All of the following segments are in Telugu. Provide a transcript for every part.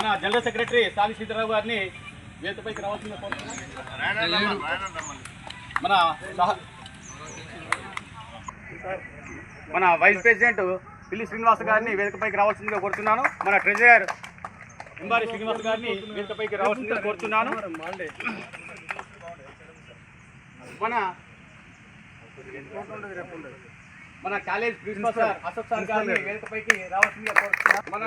మన జనరల్ సెక్రటరీ సాలి సీతారావు గారిని వేతపైకి రావాల్సిందిగా కోరుతున్నాను మన మన వైస్ ప్రెసిడెంట్ పిల్లి శ్రీనివాస్ గారిని వేదికపైకి రావాల్సిందిగా కోరుతున్నాను. మన ట్రెజరర్ ఇంబారి శ్రీనివాస్ గారిని వేదికపైకి రావాల్సిందిగా కోరుతున్నాను. మన మన college principal sir Ashok sir గారిని వేదికపైకి రావాల్సిందిగా కోరుతున్నాను. మన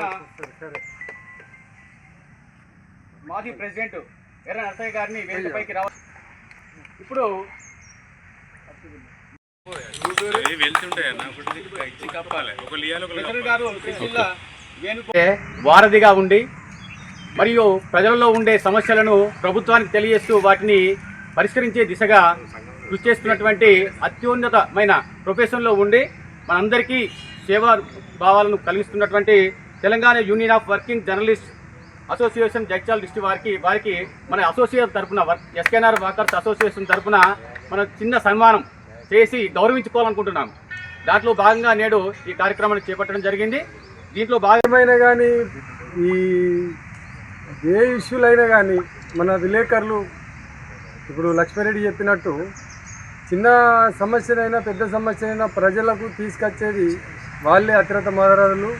మాజీ ప్రెసిడెంట్ ఎర్ర నరసయ్య గారిని వేదికపైకి రావాలి ఇప్పుడు వారధిగా ఉండి మరియు ప్రజలలో ఉండే సమస్యలను ప్రభుత్వానికి తెలియజేస్తూ వాటిని పరిష్కరించే దిశగా కృషి చేస్తున్నటువంటి అత్యున్నతమైన ప్రొఫెషన్లో ఉండి మనందరికీ సేవా భావాలను కలిగిస్తున్నటువంటి Telangana union of working journalist association Jadchal district వారికి వారికి మన అసోసియేషన్ తరపున ఎస్కేఎన్ఆర్ వర్కర్స్ అసోసియేషన్ తరపున మన చిన్న సన్మానం చేసి గౌరవించుకోవాలనుకుంటున్నాం. దాంట్లో భాగంగా నేడు ఈ కార్యక్రమాన్ని చేపట్టడం జరిగింది. దీంట్లో భాగమైన కానీ ఈ ఏ ఇష్యూలైనా కానీ మన విలేకరులు ఇప్పుడు లక్ష్మీరెడ్డి చెప్పినట్టు చిన్న సమస్యనైనా పెద్ద సమస్యనైనా ప్రజలకు తీసుకొచ్చేది వాళ్ళే అతిరత మహారాజులు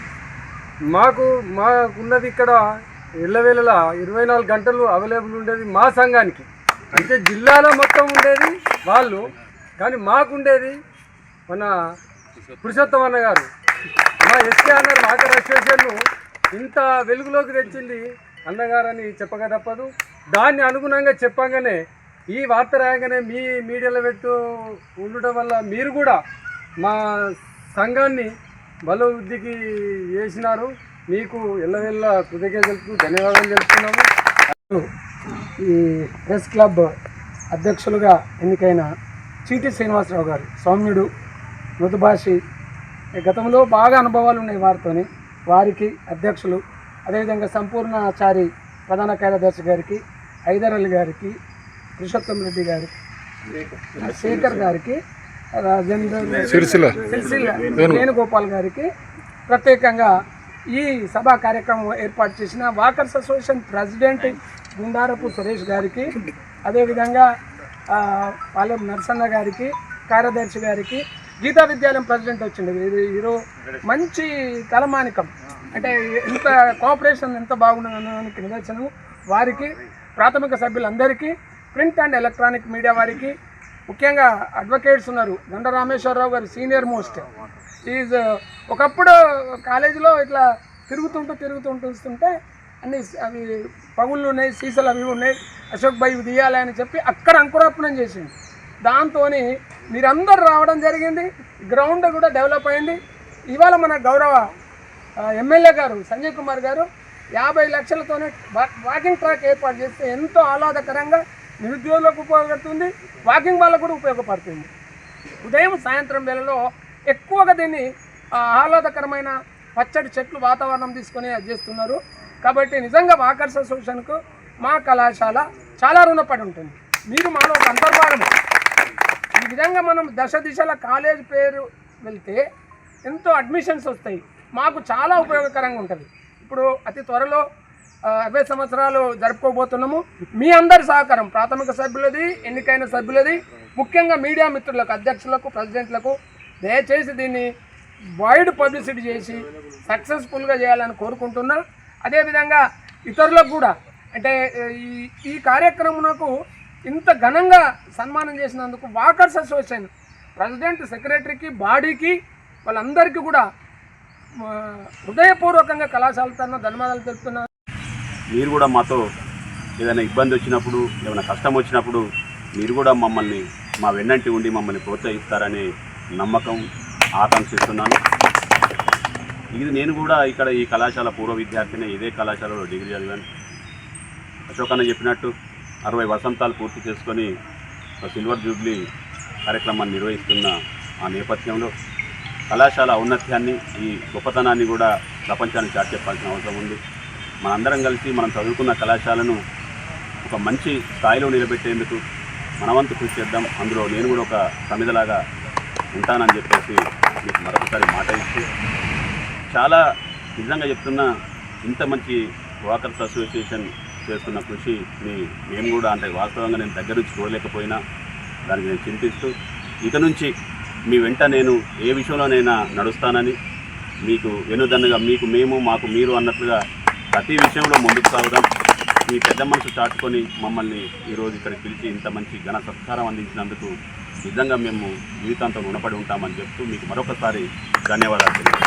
మాకు మాకున్నది ఇక్కడ ఎల్లవేళలా ఇరవై నాలుగు గంటలు అవైలబుల్ ఉండేది మా సంఘానికి. అంటే జిల్లాలో మొత్తం ఉండేది వాళ్ళు కానీ మాకుండేది మన పురుషోత్తం అన్న గారు. మా ఎస్కే అన్నారు వాకర్ అసోసియేషన్ ఇంత వెలుగులోకి తెచ్చింది అన్నగారని చెప్పక తప్పదు. దాన్ని అనుగుణంగా చెప్పంగానే ఈ వార్త రాగానే మీ మీడియాలో పెట్టు ఉండటం వల్ల మీరు కూడా మా సంఘాన్ని బలవృద్ధికి చేసినారు. మీకు ఎల్లవెల్ల కృతజ్ఞతలకు ధన్యవాదాలు తెలుపుతున్నాము. ఈ ప్రెస్ క్లబ్ అధ్యక్షులుగా ఎన్నికైన చీటి శ్రీనివాసరావు గారు సౌమ్యుడు మృదుభాషి గతంలో బాగా అనుభవాలు ఉన్నాయి వారితోని. వారికి అధ్యక్షులు అదేవిధంగా సంపూర్ణాచారి ప్రధాన కార్యదర్శి గారికి హైదర్ అలీ గారికి పురుషోత్తం రెడ్డి గారికి శేఖర్ గారికి రాజేందర్ సిరిసిల్ల. సిరిసిల్ల వేణుగోపాల్ గారికి ప్రత్యేకంగా ఈ సభా కార్యక్రమం ఏర్పాటు చేసిన walkers association president Gundarapu Suresh గారికి అదేవిధంగా పాలెం నరసన్న గారికి కార్యదర్శి గారికి గీతా విద్యాలయం ప్రెసిడెంట్ వచ్చింది ఇది ఈరోజు మంచి తలమానికం. అంటే ఎంత కోఆపరేషన్ ఎంత బాగున్నదానికి నిదర్శనం వారికి ప్రాథమిక సభ్యులందరికీ ప్రింట్ అండ్ ఎలక్ట్రానిక్ మీడియా వారికి ముఖ్యంగా అడ్వకేట్స్ ఉన్నారు. దండ రామేశ్వరరావు గారు సీనియర్ మోస్ట్. ఈజ్ uh, ఒకప్పుడు కాలేజీలో ఇట్లా తిరుగుతుంటూ తిరుగుతుంటూ వస్తుంటే అన్ని అవి పగుళ్ళు ఉన్నాయి సీసాలు అవి ఉన్నాయి. అశోక్ భాయ్ ఇవి తీయాలి అని చెప్పి అక్కడ అంకురార్పణం చేసింది దాంతో మీరందరూ రావడం జరిగింది. గ్రౌండ్ కూడా డెవలప్ అయింది. ఇవాళ మన గౌరవ ఎమ్మెల్యే గారు సంజయ్ కుమార్ గారు యాభై లక్షలతోనే వా- వాకింగ్ ట్రాక్ ఏర్పాటు చేస్తే ఎంతో ఆహ్లాదకరంగా నిరుద్యోగులకు ఉపయోగపడుతుంది. వాకింగ్ వాళ్ళకు కూడా ఉపయోగపడుతుంది. ఉదయం సాయంత్రం వేళలో ఎక్కువగా దీన్ని ఆహ్లాదకరమైన పచ్చడి చెట్లు వాతావరణం తీసుకొని అది చేస్తున్నారు. కాబట్టి నిజంగా వాకర్స్ అసోసియేషన్కు మా కళాశాల చాలా రుణపడి ఉంటుంది. మీరు మాలో ఒక అంతర్భాగం. ఈ విధంగా మనం దశ దిశల కాలేజ్ పేరు వెళ్తే ఎంతో అడ్మిషన్స్ వస్తాయి. మాకు చాలా ఉపయోగకరంగా ఉంటుంది. ఇప్పుడు అతి త్వరలో అరవై సంవత్సరాలు జరుపుకోబోతున్నాము. మీ అందరి సహకారం ప్రాథమిక సభ్యులది ఎన్నికైన సభ్యులది ముఖ్యంగా మీడియా మిత్రులకు అధ్యక్షులకు ప్రెసిడెంట్లకు దయచేసి దీన్ని వైడ్ పబ్లిసిటీ చేసి సక్సెస్ఫుల్గా చేయాలని కోరుకుంటున్నా. అదేవిధంగా ఇతరులకు కూడా అంటే ఈ ఈ కార్యక్రమంకు ఇంత ఘనంగా సన్మానం చేసినందుకు వాకర్స్ అసోసియేషన్ ప్రెసిడెంట్ సెక్రటరీకి బాడీకి వాళ్ళందరికీ కూడా హృదయపూర్వకంగా కళాశాలతో ధన్యవాదాలు తెలుపుతున్నాను మీరు కూడా మాతో ఏదైనా ఇబ్బంది వచ్చినప్పుడు ఏమైనా కష్టం వచ్చినప్పుడు మీరు కూడా మమ్మల్ని మా వెన్నంటి ఉండి మమ్మల్ని ప్రోత్సహిస్తారని నమ్మకం ఆకాంక్షిస్తున్నాను. ఇది నేను కూడా ఇక్కడ ఈ కళాశాల పూర్వ విద్యార్థిని ఇదే కళాశాలలో డిగ్రీ చదివాను. అశోక్ అన్న చెప్పినట్టు అరవై వసంతాలు పూర్తి చేసుకొని సిల్వర్ జూబ్లీ కార్యక్రమాన్ని నిర్వహిస్తున్న ఆ నేపథ్యంలో కళాశాల ఔన్నత్యాన్ని ఈ గొప్పతనాన్ని కూడా ప్రపంచానికి చాటి చెప్పాల్సిన అవసరం ఉంది. మనందరం కలిసి మనం చదువుకున్న కళాశాలను ఒక మంచి స్థాయిలో నిలబెట్టేందుకు మనవంతు కృషి చేద్దాం. అందులో నేను కూడా ఒక సమిధలాగా ఉంటానని చెప్పేసి మీకు మరొకసారి మాట ఇచ్చి చాలా నిజంగా చెప్తున్నా ఇంత మంచి వాకర్స్ అసోసియేషన్ చేస్తున్న మీ మేము కూడా అంటే వాస్తవంగా నేను దగ్గర నుంచి చూడలేకపోయినా దానికి నేను చింతిస్తూ ఇక నుంచి మీ వెంట నేను ఏ విషయంలోనైనా నడుస్తానని మీకు వెనుదన్నుగా మీకు మేము మాకు మీరు అన్నట్లుగా ప్రతి విషయంలో ముందుకు సాగుదాం. మీ పెద్ద మనసు చాటుకొని మమ్మల్ని ఈరోజు ఇక్కడికి పిలిచి ఇంత మంచి ఘన సత్కారం అందించినందుకు నిజంగా మేము జీవితాంతం రుణపడి ఉంటామని చెప్తూ మీకు మరొకసారి ధన్యవాదాలు